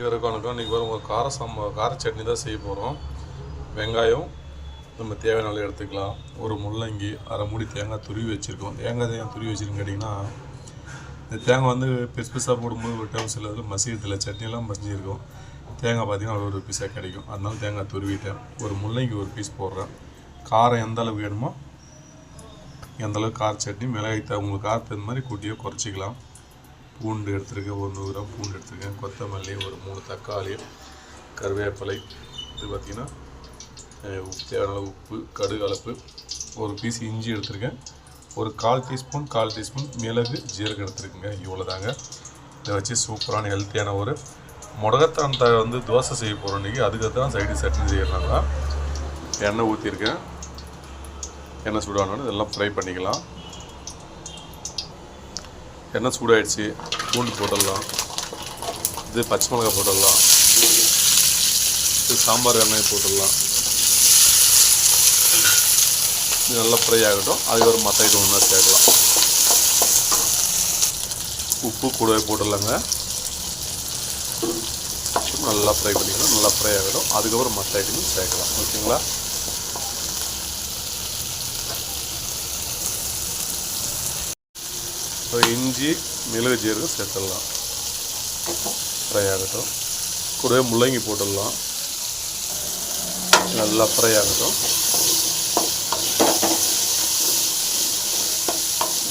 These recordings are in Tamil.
இவருக்கு வணக்கம் இன்றைக்கி வரும் ஒரு கார சாம்பா கார சட்னி தான் செய்ய போகிறோம் வெங்காயம் நம்ம தேவையான அளவு எடுத்துக்கலாம். ஒரு முள்ளங்கி அரை மூடி தேங்காய் துருவி வச்சுருக்கோம். தேங்காய் தேங்காய் துருவி வச்சுருக்கேன் கேட்டிங்கன்னா இந்த தேங்காய் வந்து பெருசு பெருசாக போடும்போது ஒரு டைம் சில இதில் மசியத்தில் சட்னியெல்லாம் மசிஞ்சிருக்கும். தேங்காய் பார்த்தீங்கன்னா ஒரு பீஸாக கிடைக்கும். அதனால தேங்காய் துருவிட்டேன். ஒரு முள்ளங்கி ஒரு பீஸ் போடுறேன். காரம் எந்த அளவு வேணுமோ எந்தளவுக்கு கார சட்னி மிளகாய் உங்களுக்கு காரத்துக்கு தகுந்த மாதிரி கூட்டியோ குறைச்சிக்கலாம். பூண்டு எடுத்துருக்கேன் ஒரு நூறு கிராம் பூண்டு எடுத்துருக்கேன். கொத்தமல்லி ஒரு மூணு தக்காளி கருவேப்பிலை. இது பார்த்திங்கன்னா உப்பு தேவையான உப்பு கடுகு அளப்பு ஒரு பீஸ் இஞ்சி எடுத்திருக்கேன். ஒரு கால் டீஸ்பூன் கால் டீஸ்பூன் மிளகு ஜீரகம் எடுத்துருக்குங்க. இவ்வளோதாங்க இதை வச்சு சூப்பரான ஹெல்த்தியான ஒரு முடகத்தான் த வந்து தோசை செய்ய போகிறோம் இன்றைக்கி அதுக்கு தான் சைடு சட்னி செய்யறாங்க எண்ணெய் ஊற்றிருக்கேன் எண்ணெய் சூடானோன்னு இதெல்லாம் ஃப்ரை பண்ணிக்கலாம். எண்ணெய் சூடாயிடுச்சு பூண்டு போட்டுடலாம். இது பச்சை மிளகாய் போட்டுடலாம். இது சாம்பார் எண்ணெய் போட்டுடலாம். இது நல்லா ஃப்ரை ஆகட்டும். அதுக்கப்புறம் மற்ற ஐட்டம் ஒன்றா சேர்க்கலாம். உப்பு கூடவே போட்டுடலாங்க. நல்லா ஃப்ரை பண்ணிக்கலாம் நல்லா ஃப்ரை ஆகட்டும். அதுக்கப்புறம் மற்ற ஐட்டமும் சேர்க்கலாம். ஓகேங்களா? இஞ்சி மிளகு ஜீரகம் சேர்த்துடலாம். ஃப்ரை ஆகட்டும். கூடவே முள்ளங்கி போட்டுடலாம். நல்லா ஃப்ரை ஆகட்டும்.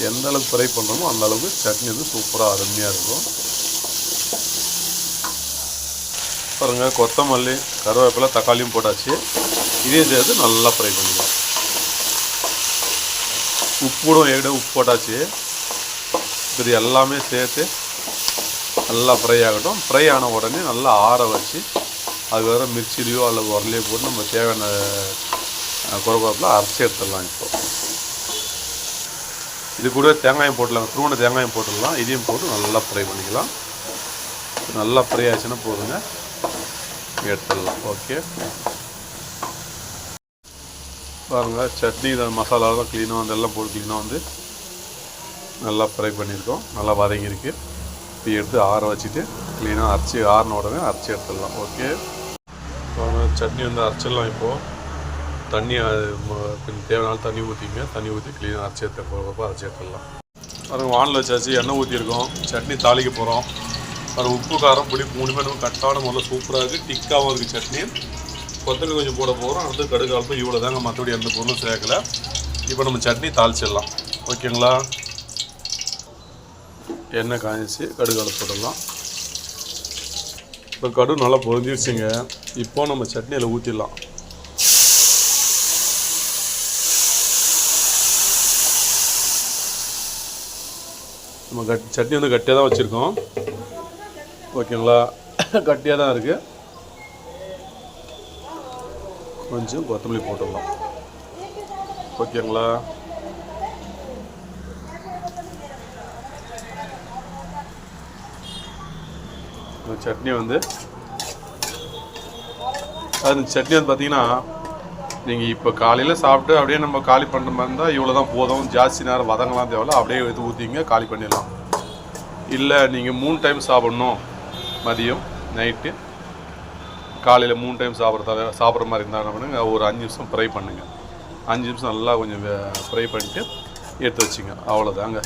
எந்த அளவுக்கு ஃப்ரை பண்ணுறோமோ அந்த அளவுக்கு சட்னி வந்து சூப்பராக அருமையாக இருக்கும். பாருங்கள் கொத்தமல்லி கருவேப்பிலை தக்காளியும் போட்டாச்சு. இதையும் சேர்த்து நல்லா ஃப்ரை பண்ணிக்கலாம். உப்பு கூட ஏற்கனவே உப்பு போட்டாச்சு. இது எல்லாமே சேர்த்து நல்லா ஃப்ரை ஆகட்டும். ஃப்ரை ஆன உடனே நல்லா ஆற வச்சு அது வேறு மிக்சிலையோ அல்லது உரலையோ போட்டு நம்ம தேவையான குறக்குறப்பில் அரைச்சி எடுத்துடலாம் இப்போ. இது கூட தேங்காயம் போட்டுடலாம். திருவண்ண தேங்காயம் போட்டுடலாம். இதையும் போட்டு நல்லா ஃப்ரை பண்ணிக்கலாம். நல்லா ஃப்ரை ஆச்சுன்னா போதுங்க. எடுத்துடலாம். ஓகே பாருங்கள் சட்னி இந்த மசாலாலாம் க்ளீனாக வந்து எல்லாம் போட்டு க்ளீனாக வந்து நல்லா ஃப்ரை பண்ணியிருக்கோம். நல்லா வதங்கியிருக்கு. இப்போ எடுத்து ஆற வச்சுட்டு க்ளீனாக அரைச்சி ஆறின உடனே அரைச்சி எடுத்துடலாம். ஓகே சட்னி வந்து அரைச்சிடலாம் இப்போது தண்ணி கொஞ்சம் தேவையான தண்ணி ஊற்றிங்க தண்ணி ஊற்றி க்ளீனாக அரைச்சி எடுத்து போகிறப்ப அரைச்சி எடுத்துடலாம். பாருங்க வானில் வச்சாச்சு. எண்ணெய் ஊற்றிருக்கோம் சட்னி தாளிக்க போகிறோம் பாருங்க உப்பு காரம் புளி மூணுமே நம்ம கட்டான முதல்ல சூப்பராக இருக்குது டிக்காகவும் இருக்குது சட்னி. கொத்தமல்லி கொஞ்சம் போட போகிறோம் அடுத்து கடுகு அல்பம் இவ்வளோ தாங்க மற்றபடி எந்த பொருளும் சேர்க்கலை. இப்போ நம்ம சட்னி தாளிச்சிடலாம். ஓகேங்களா எண்ணெய் காய்ச்சி கடுகு அரை போட்டுடலாம். இப்போ கடுகு நல்லா பொரிஞ்சிருச்சுங்க. இப்போ நம்ம சட்னியில் ஊற்றிடலாம் நம்ம கட் சட்னி வந்து கட்டியாக தான் வச்சுருக்கோம். ஓகேங்களா? கட்டியாக தான் இருக்குது கொஞ்சம் கொத்தமல்லி போட்டுடலாம். ஓகேங்களா? இந்த சட்னி வந்து. அது சட்னி வந்து பார்த்தீங்கன்னா நீங்கள் இப்போ காலையில் சாப்பிட்டு அப்படியே நம்ம காலி பண்ணுற மாதிரி இருந்தால் இவ்வளோ தான் போதும். ஜாஸ்தி நேரம் வதங்கலாம் தேவையில்ல. அப்படியே எடுத்து ஊற்றிங்க காலி பண்ணிடலாம். இல்லை நீங்கள் மூணு டைம் சாப்பிட்ணும் மதியம் நைட்டு காலையில் மூணு டைம் சாப்பிட்றதால சாப்பிட்ற மாதிரி இருந்தால் என்ன பண்ணுங்க ஒரு அஞ்சு நிமிஷம் ஃப்ரை பண்ணுங்கள் அஞ்சு நிமிஷம் நல்லா கொஞ்சம் ஃப்ரை பண்ணிட்டு எடுத்து வச்சுங்க. அவ்வளோதாங்க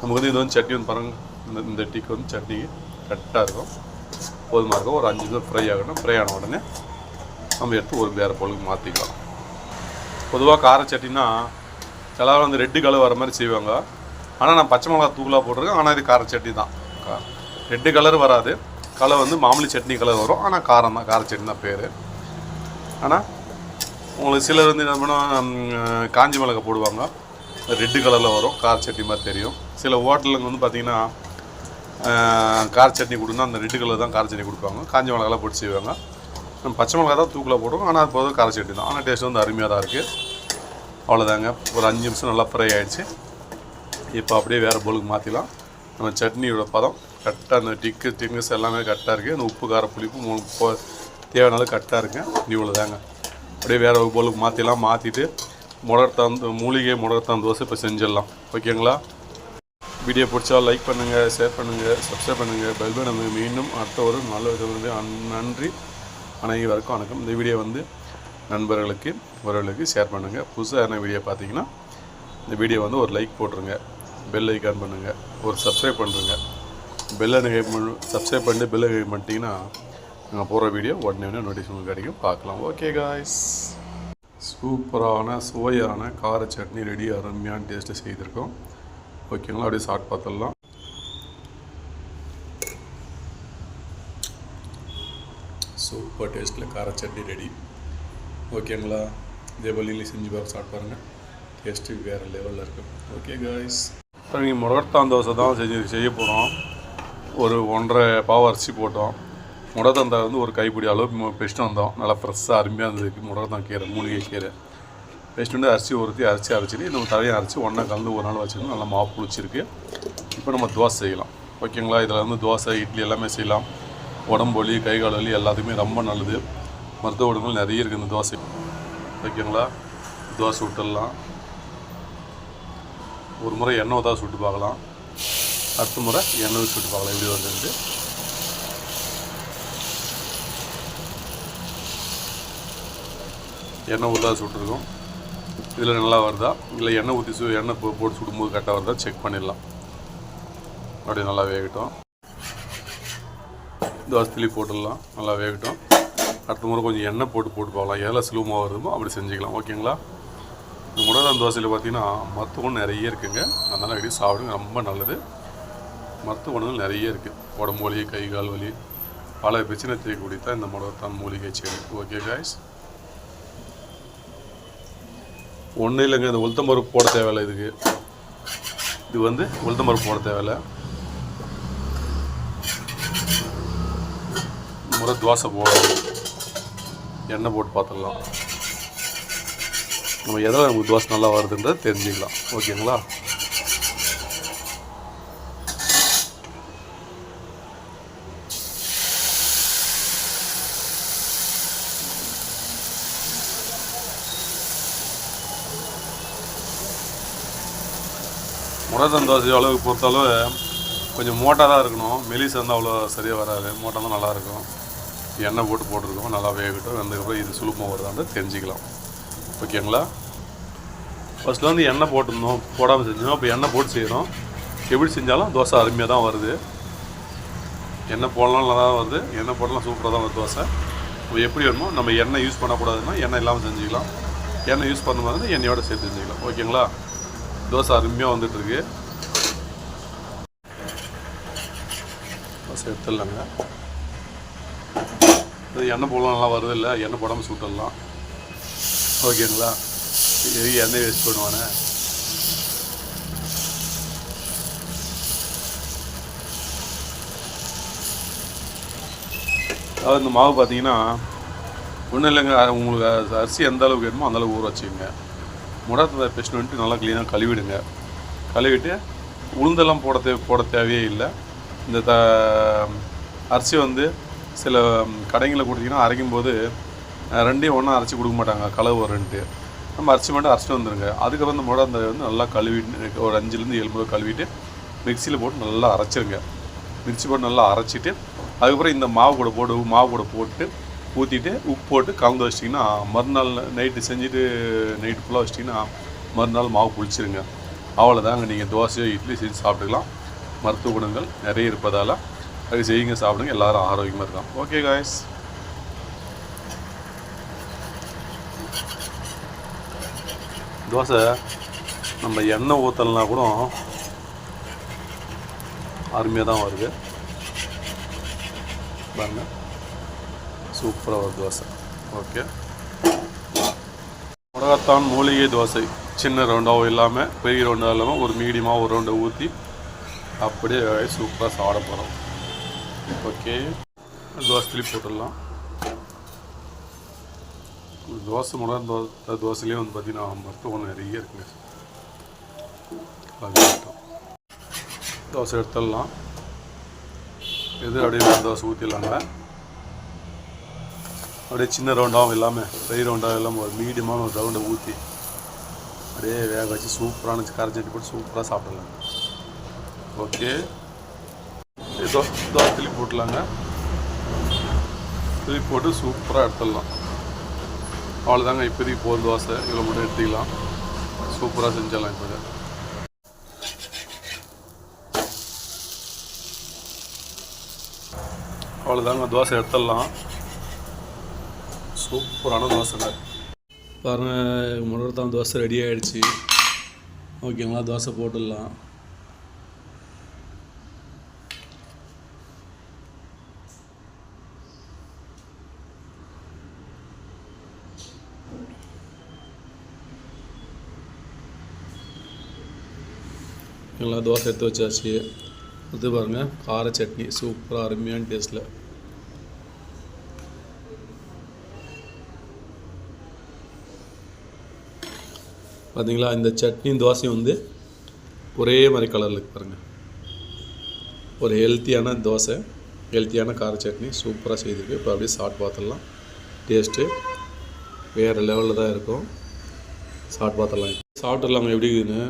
நமக்கு வந்து இது வந்து சட்னி வந்து பாருங்கள் இந்த இந்த டீக்கு வந்து சட்னி கரெக்டாக இருக்கும். போதுமாக இருக்கும். ஒரு அஞ்சு நிமிஷம் ஃப்ரை ஆகணும் ஃப்ரை ஆன உடனே நம்ம எடுத்து ஒரு வேறு பொருளுக்கு மாற்றிக்கலாம் பொதுவாக கார சட்னினா எல்லாரும் வந்து ரெட்டு கலர் வர மாதிரி செய்வாங்க. ஆனால் நான் பச்சை மிளகா தூளாக போட்டிருக்கேன். ஆனால் இது கார சட்னி தான். ரெட்டு கலர் வராது. கலர் வந்து மாமூலி சட்னி கலர் வரும். ஆனால் காரம் தான். கார சட்னி தான் பேர். ஆனால் உங்களுக்கு சிலர் வந்து என்ன பண்ணால் காஞ்சி மிளகா போடுவாங்க. ரெட்டு கலரில் வரும். கார சட்னி மாதிரி தெரியும். சில ஹோட்டலுங்க வந்து பார்த்திங்கன்னா கார சட்னி கொடுந்தா அந்த ரெட்டு கலர் தான் கார சட்னி கொடுப்பாங்க. காஞ்சி மிளகாலாம் போட்டு செய்வாங்க. நம்ம பச்சை மிளகா தான் தூக்கில் போடுவோம். ஆனால் அது போதும் கார சட்னி தான். ஆனால் டேஸ்ட் வந்து அருமையாக தான் இருக்குது அவ்வளோதாங்க ஒரு அஞ்சு நிமிஷம் நல்லா ஃப்ரை ஆகிடுச்சு இப்போ அப்படியே வேறு பொருளுக்கு மாற்றிலாம் நம்ம சட்னியோட பதம் கரெக்டாக அந்த டிக்கு திக்னஸ் எல்லாமே கரெக்டாக இருக்குது அந்த உப்பு கார புளிப்பு மூணு போ- தேவையான கரெக்டாக இருக்குங்க இவ்வளோ தாங்க அப்படியே வேறு ஒரு பொருளுக்கு மாற்றிலாம் மாற்றிட்டு முடத்தான் மூலிகை முடத்தான் தோசை இப்போ செஞ்சிடலாம். ஓகேங்களா? வீடியோ பிடிச்சா லைக் பண்ணுங்கள் ஷேர் பண்ணுங்கள் சப்ஸ்கிரைப் பண்ணுங்கள் பெல் பட்டன் மீண்டும் அடுத்த ஒரு நல்ல விதம் நன்றி. அனைவருக்கும் வணக்கம். இந்த வீடியோ வந்து நண்பர்களுக்கு உறவுகளுக்கு ஷேர் பண்ணுங்கள் புதுசாக வீடியோ பார்த்தீங்கன்னா இந்த வீடியோ வந்து ஒரு லைக் போட்டுருங்க. பெல் ஐக்கான் பண்ணுங்கள் ஒரு சப்ஸ்கிரைப் பண்ணுறங்க பெல் ஐக்கன் சப்ஸ்கிரைப் பண்ணிட்டு பெல் ஐக்கன் பண்ணிட்டீங்கன்னா நாங்கள் போகிற வீடியோ உடனே உடனே நோட்டிஃபிகேஷன் கிடைக்கும். பார்க்கலாம். ஓகே காய்ஸ் சூப்பரான சுவையான கார சட்னி ரெடி அருமையான டேஸ்ட்டில் செய்திருக்கோம். ஓகேங்களா அப்படியே சாப்பிட்டு பார்த்துடலாம். சூப்பர் டேஸ்ட்டில் கார சட்னி ரெடி ஓகேங்களா இதே செஞ்சு பார்க்க ஸ்டார்ட் பாருங்கள் டேஸ்ட்டு வேறு லெவலில் இருக்கும் ஓகே காய்ஸ் இப்போ நீங்கள் முடத்தான் தோசை தான் செஞ்சு செய்ய போகிறோம் ஒரு ஒன்றரை பாவை அரிசி போட்டோம். முடத்தந்தாய் வந்து ஒரு கைப்பிடி அளவு பெஸ்ட்டு வந்தோம். நல்லா ஃப்ரெஷ்ஷாக அருமையாக இருந்ததுக்கு முடத்தான் கீரை மூலிகை கீரை. வச்சுட்டு வந்து அரிசி உறுத்தி அரிசி அரைச்சிட்டு நம்ம தலையை அரைச்சி ஒன்றா கலந்து ஒரு நாள் வச்சுக்கணும். நல்லா மாவு புளிச்சிருக்கு. இப்போ நம்ம தோசை செய்யலாம். ஓகேங்களா? இதில் வந்து தோசை இட்லி எல்லாமே செய்யலாம். உடம்பு வலி கை கால் வலி எல்லாத்துக்குமே ரொம்ப நல்லது. மருத்துவ உடம்புகள் நிறைய இருக்குது இந்த தோசை. ஓகேங்களா? தோசை விட்டுடலாம் ஒரு முறை எண்ணெய் தான் சுட்டு பார்க்கலாம். அடுத்த முறை எண்ணெய் சுட்டு பார்க்கலாம். எப்படி வந்துட்டு எண்ணெய் ஊற்றா சுட்டுருக்கோம். இதில் நல்லா வருதா? இல்லை எண்ணெய் ஊற்றி சு எண்ணெய் போ- போட்டு சுடும்போது கரெக்டாக வருதா? செக் பண்ணிடலாம். அப்படியே நல்லா வேகட்டும். தோசைலி போட்டுடலாம். நல்லா வேகட்டும். அடுத்த முறை கொஞ்சம் எண்ணெய் போட்டு போட்டு பார்க்கலாம். எதில் சுலபமாக வருமோ அப்படி செஞ்சுக்கலாம். ஓகேங்களா இந்த முடதான் தோசையில் பார்த்தீங்கன்னா மற்ற குணம் நிறைய இருக்குங்க. அதனால் அடிக்கடி சாப்பிடுங்க. ரொம்ப நல்லது. மற்ற உணவுகள் நிறைய இருக்குது உடம்பு வலி கை கால் வலி. பல பிரச்சனை தீர்க்கக்கூடிய தான் இந்த முடத்தான் மூலிகை செடி. ஓகே காய்ஸ் ஒன்றும் இல்லைங்க இந்த உளுத்தம் பருப்பு போட தேவையில்லை இதுக்கு. இது வந்து உளுத்தம் பருப்பு போட தேவையில்ல. முறை தோசை போடணும். எண்ணெய் போட்டு பார்த்துடலாம். நம்ம எதில் நமக்கு தோசை நல்லா வருதுன்றதை தெரிஞ்சுக்கலாம். ஓகேங்களா? முடத்தன் தோசை அளவுக்கு பொறுத்தளவு கொஞ்சம் மோட்டாக தான் இருக்கணும். மெலிஸ் வந்து அவ்வளோ சரியாக வராது. மோட்டாக தான் நல்லாயிருக்கும். எண்ணெய் போட்டு போட்டிருக்கோம். நல்லா வேகட்டும். வந்ததுக்கப்புறம் இது சுலபமாக வருதான்னு தெரிஞ்சுக்கலாம். ஓகேங்களா? ஃபஸ்ட்டில் வந்து எண்ணெய் போட்டிருந்தோம். போடாமல் செஞ்சோம் அப்போ எண்ணெய் போட்டு செய்கிறோம் எப்படி செஞ்சாலும் தோசை அருமையாக தான் வருது. எண்ணெய் போடலாம் நல்லா தான் வருது. எண்ணெய் போடலாம் சூப்பராக தான் வருது தோசை. இப்போ எப்படி வேணுமோ நம்ம எண்ணெய் யூஸ் பண்ணக்கூடாதுன்னா எண்ணெய் இல்லாமல் செஞ்சுக்கலாம். எண்ணெய் யூஸ் பண்ணும்போது எண்ணெயோடு சேர்த்து செஞ்சுக்கலாம். ஓகேங்களா? தோசை அருமையாக வந்துட்டு இருக்கு. தோசை எடுத்துடலாங்க. இது எண்ணெய் போடலாம் நல்லா வருது இல்லை எண்ணெய் போடாமல் சுட்டுடலாம். ஓகேங்களா? இது எண்ணெய் வேஸ்ட் பண்ணுவானே. அதாவது இந்த மாவு பார்த்தீங்கன்னா ஒன்றும் இல்லைங்க. உங்களுக்கு அரிசி எந்த அளவுக்கு வேணுமோ அந்தளவுக்கு ஊற வச்சுக்கோங்க. முடாத்ததை பெஸ்ட் வந்துட்டு நல்லா க்ளீனாக கழுவிடுங்க. கழுவிட்டு உளுந்தெல்லாம் போட தே போட தேவையே இல்லை. இந்த த அரிசி வந்து சில கடைங்களில் கொடுத்தீங்கன்னா அரைக்கும் போது ரெண்டையும் ஒன்றா அரைச்சி கொடுக்க மாட்டாங்க. கலவு வரும்ன்ட்டு நம்ம அரிசி மட்டும் அரைச்சிட்டு வந்துடுங்க அதுக்கப்புறம் இந்த முடாந்த வந்து நல்லா கழுவிட்டு ஒரு அஞ்சுலேருந்து ஏழு முறை கழுவிட்டு மிக்சியில் போட்டு நல்லா அரைச்சிருங்க. மிக்ஸி போட்டு நல்லா அரைச்சிட்டு அதுக்கப்புறம் இந்த மாவு கூட போட்டு மாவு கூட போட்டு ஊற்றிட்டு உப்பு போட்டு கலந்து வச்சிட்டிங்கன்னா மறுநாள் நைட்டு செஞ்சுட்டு நைட்டு ஃபுல்லாக வச்சிட்டிங்கன்னா மறுநாள் மாவு புளிச்சிருங்க. அவ்வளோதாங்க நீங்கள் தோசையோ இட்லி செஞ்சு சாப்பிட்டுக்கலாம். மருத்துவ குணங்கள் நிறைய இருப்பதால் அது செய்யுங்க சாப்பிடுங்க. எல்லோரும் ஆரோக்கியமாக இருக்கலாம். ஓகே காய்ஸ் தோசை நம்ம எண்ணெய் ஊற்றலனா கூட அருமையாக தான் வருது. பாருங்கள் சூப்பராக ஒரு தோசை. ஓகே. முடகத்தான் மூலிகை தோசை. சின்ன ரவுண்டாகவும் இல்லாமல் பெரிய ரவுண்டாக இல்லாமல் ஒரு மீடியமாக ஒரு ரவுண்டை ஊற்றி அப்படியே சூப்பராக சாப்பிட போகிறோம் ஓகே. தோசைலேயும் போட்டுடலாம். தோசை முடை தோ தோசைலேயும் வந்து பார்த்திங்கன்னா மருத்துவம் நிறைய இருக்குங்க. தோசை எடுத்துடலாம். எது அப்படியே ஒரு தோசை ஊற்றிடலாங்க அப்படியே சின்ன ரவுண்டாகவும் இல்லாமல் பெரிய ரவுண்டாகவும் இல்லாமல் ஒரு மீடியமான ஒரு ரவுண்டை ஊற்றி அப்படியே வேக வச்சு சூப்பரான கார சட்னி போட்டு சூப்பராக சாப்பிடலாம். ஓகே இதோ தோசை திருப்பி போட்டுலாங்க. திருப்பி போட்டு சூப்பராக எடுத்துடலாம். அவ்வளோதாங்க இப்போதைக்கு போகிற தோசை. இவ்வளோ மட்டும் எடுத்துக்கலாம். சூப்பராக செஞ்சிடலாம் இப்போ அவ்வளோதாங்க தோசை எடுத்துடலாம். சூப்பரான தோசைங்க பாருங்கள் முதல்ல தான் தோசை ரெடி ஆகிடுச்சு ஓகேங்களா தோசை போட்டுடலாம். நல்லா தோசை எடுத்து வச்சாச்சு. இது பாருங்கள் கார சட்னி. சூப்பராக அருமையான டேஸ்ட்டில் பார்த்தீங்களா இந்த சட்னியும் தோசையும் வந்து ஒரே மாதிரி கலரில் இருக்கு பாருங்கள் ஒரு ஹெல்த்தியான தோசை ஹெல்த்தியான கார சட்னி சூப்பராக செய்திருக்கு. இப்போ அப்படியே சாப்பிட்டு பார்த்துடலாம். டேஸ்ட்டு வேறு லெவலில் தான் இருக்கும். சாப்பிட்டு பார்த்துடலாம். சாப்பிட்டுடலாங்க எப்படி இருக்குதுன்னு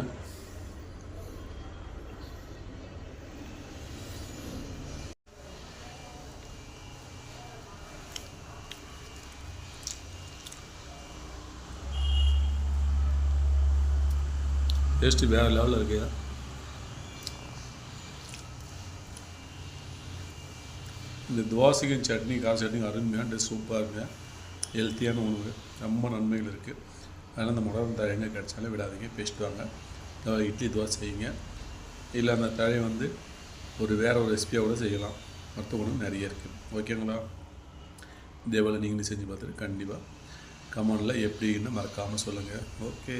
டேஸ்ட்டு வேறு லெவலில் இருக்குது இந்த தோசைக்கும் சட்னி கார சட்னி அருமையான டேஸ்ட் சூப்பராக இருக்குது ஹெல்த்தியான உணவு. ரொம்ப நன்மைகள் இருக்குது அதனால் அந்த முடம் தழை எங்கே கிடச்சாலும் விடாதீங்க பேசிட்டு வாங்க. இட்லி தோசை செய்யுங்க. இல்லை அந்த தழை வந்து ஒரு வேறு ஒரு ரெசிபியாக கூட செய்யலாம். மற்ற உணவு நிறைய இருக்குது ஓகேங்களா இதே போல் நீங்களும் செஞ்சு பார்த்துட்டு கண்டிப்பாக கமெண்டில் எப்படின்னு மறக்காமல் சொல்லுங்கள் ஓகே